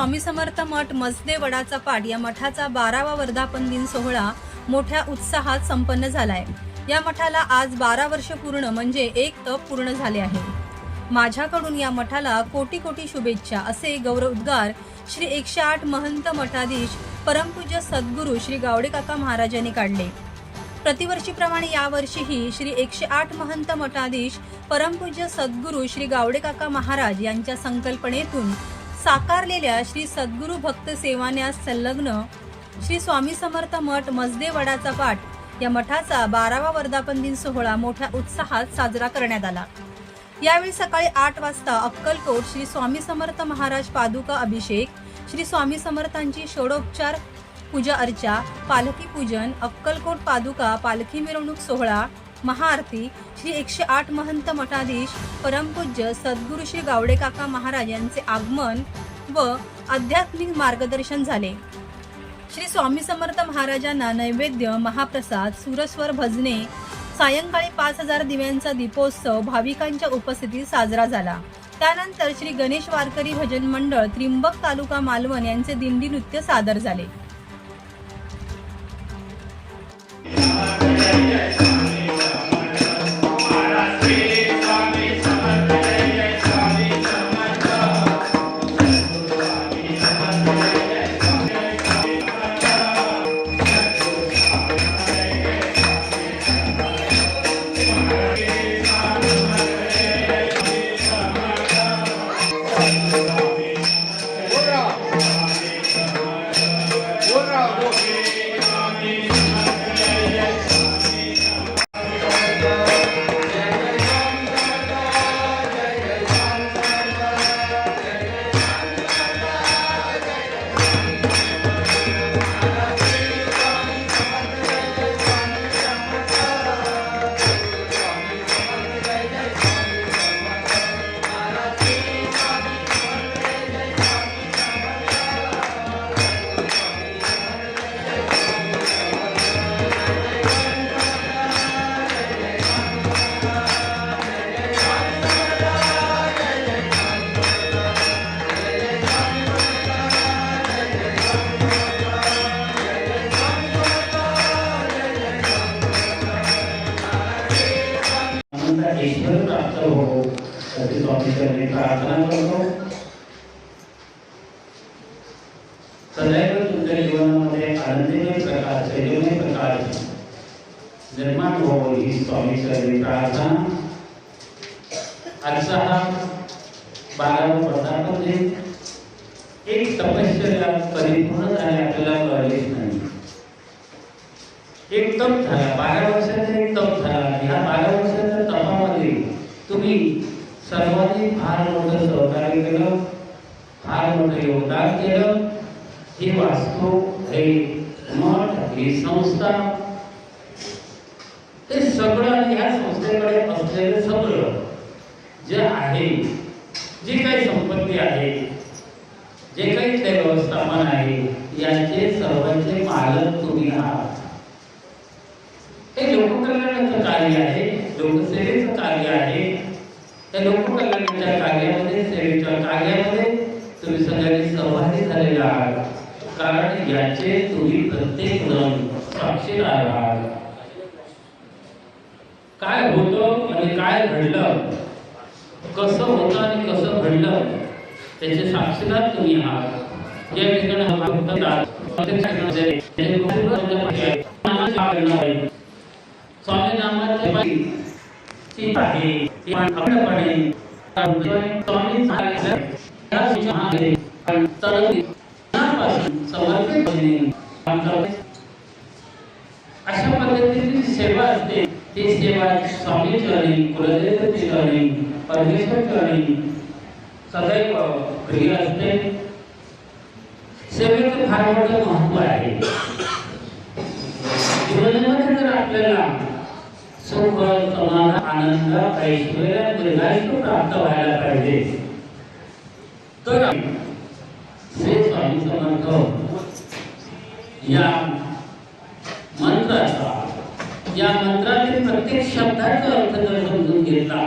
स्वामी समर्थ मठ मसदे वडाचा पाठ या मठाचा बारावा वर्धापन दिन सोहळा मोठ्या उत्साहात संपन्न झालाय. या मठाला आज बारा वर्ष पूर्ण म्हणजे एक तप पूर्ण झाले आहे. माझ्याकडून या मठाला कोटी कोटी शुभेच्छा असे गौरव उद्गार श्री एकशे आठ महंत मठाधीश परमपूज्य सद्गुरू श्री गावडेकाका महाराजांनी काढले. प्रतिवर्षीप्रमाणे यावर्षीही श्री एकशे आठ महंत मठाधीश परमपूज्य सद्गुरू श्री गावडेकाका महाराज यांच्या संकल्पनेतून साकारलेल्या श्री सद्गुरू भक्त सेवान्यास संलग्न श्री स्वामी समर्थ मठ मजदेवडाचा पाठ या मठाचा बारावा वर्धापन दिन सोहळा मोठ्या उत्साहात साजरा करण्यात आला. यावेळी सकाळी आठ वाजता अक्कलकोट श्री स्वामी समर्थ महाराज पादुका अभिषेक श्री स्वामी समर्थांची षोडोपचार पूजा अर्चा पालखी पूजन अक्कलकोट पादुका पालखी मिरवणूक सोहळा महाआरती श्री एकशे आठ महंत मठाधीश परमपूज्य सद्गुरू श्री गावडेकाका महाराज यांचे आगमन व आध्यात्मिक मार्गदर्शन झाले. श्री स्वामी समर्थ महाराजांना नैवेद्य महाप्रसाद सुरस्वर भजने सायंकाळी पाच हजार दिव्यांचा दीपोत्सव भाविकांच्या उपस्थितीत साजरा झाला. त्यानंतर श्री गणेश वारकरी भजन मंडळ त्रिंबक तालुका मालवण यांचे दिंडी नृत्य सादर झाले. स्वामीचरणी प्रार्थना करतो सदैव तुमच्या जीवनामध्ये आनंदमय प्रकाश तेजोमय प्रकाश निर्माण हो ही स्वामीचरणी प्रार्थना। आजचा हा बारावा दिन एक तपश्चर्या परिपूर्ण झाली आपल्याला कळलेच नाही। एक तप झाला बारा वर्षाचा एक तप झाला ह्या बारा वर्षाच्या तपामध्ये तुम्ही सर्वांनी फार मोठं सहकार्य केलं फार मोठं योगदान केलं. ही वास्तू हे मठ, ही संस्था ते सगळं आणि ह्या संस्थेकडे असलेलं सगळं जे आहे, जी काही संपत्ती आहे, जे काही ते व्यवस्थापन आहे, याचे सर्वांचे मालक तुम्ही आहात. हे लोककल्याणाचं कार्य आहे, लोकसेवेचं कार्य आहे. त्या लोककल्याणाच्या कार्यामध्ये सेवेच्या कार्यामध्ये तुम्ही सगळ्यांनी सहभागी झालेला आहात. कारण याचे तुम्ही प्रत्येक जण साक्षीदार आहात. काय होतं आणि काय घडलं? कसं होतं आणि कसं घडलं? त्याचे साक्षीदार तुम्ही आहात. या ठिकाणी स्वामी नामाचे अशा पद्धतीची सेवा असते ती सेवा स्वामी चरणी कुलदेव चरणी परमेश्वर चरणी सदैव प्रिय असते. सेवेचं फार मोठं महत्त्व आहे. जीवनामध्ये जर आपल्याला सुख समाधान आनंद ऐश्वर्य दीर्घायुष्य प्राप्त व्हायला पाहिजे. तर श्री स्वामी समर्थ या मंत्राचा या मंत्रातील प्रत्येक शब्दाचा अर्थ जर समजून घेतला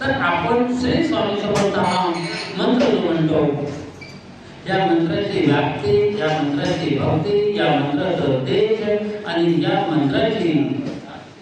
तर आपण श्री स्वामी समर्थ हा मंत्र जो म्हणतो या मंत्राची व्याप्ती या मंत्राची भक्ती या मंत्राचं तेज आणि या मंत्राची